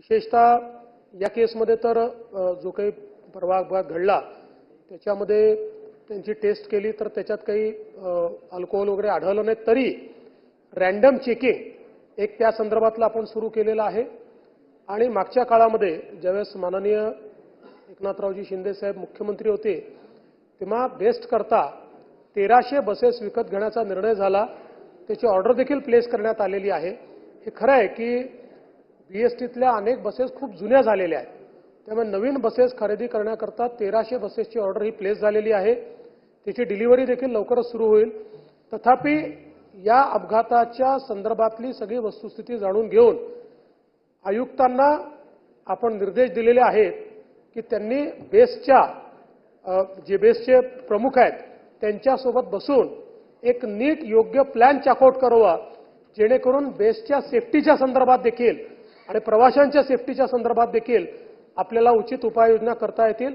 विशेषतः या केसमध्ये तर जो काही परवा अपघात घडला त्याच्यामध्ये त्यांची टेस्ट केली तर त्याच्यात काही अल्कोहोल वगैरे आढळलं नाही तरी रॅन्डम चेकिंग एक त्या संदर्भातलं आपण सुरू केलेलं आहे. आणि मागच्या काळामध्ये ज्यावेळेस माननीय एकनाथरावजी शिंदे साहेब मुख्यमंत्री होते तेव्हा बेस्ट करता तेराशे बसेस विकत घेण्याचा निर्णय झाला. त्याची ऑर्डर देखील प्लेस करण्यात आलेली आहे. हे खरं आहे की बीएसटीतल्या अनेक बसेस खूप जुन्या झालेल्या आहेत. त्यामुळे नवीन बसेस खरेदी करण्याकरता तेराशे बसेसची ऑर्डर ही प्लेस झालेली आहे. त्याची डिलिव्हरी देखील लवकरच सुरू होईल. तथापि या अपघाताच्या संदर्भातली सगळी वस्तुस्थिती जाणून घेऊन आयुक्तांना आपण निर्देश दिलेले आहेत की त्यांनी बेस्टच्या जे बेस्टचे प्रमुख आहेत त्यांच्यासोबत बसून एक नीट योग्य प्लॅन चॅकआउट करावा जेणेकरून बेस्टच्या सेफ्टीच्या संदर्भात देखील आणि प्रवाशांच्या सेफ्टीच्या संदर्भात देखील आपल्याला उचित उपाययोजना करता येतील.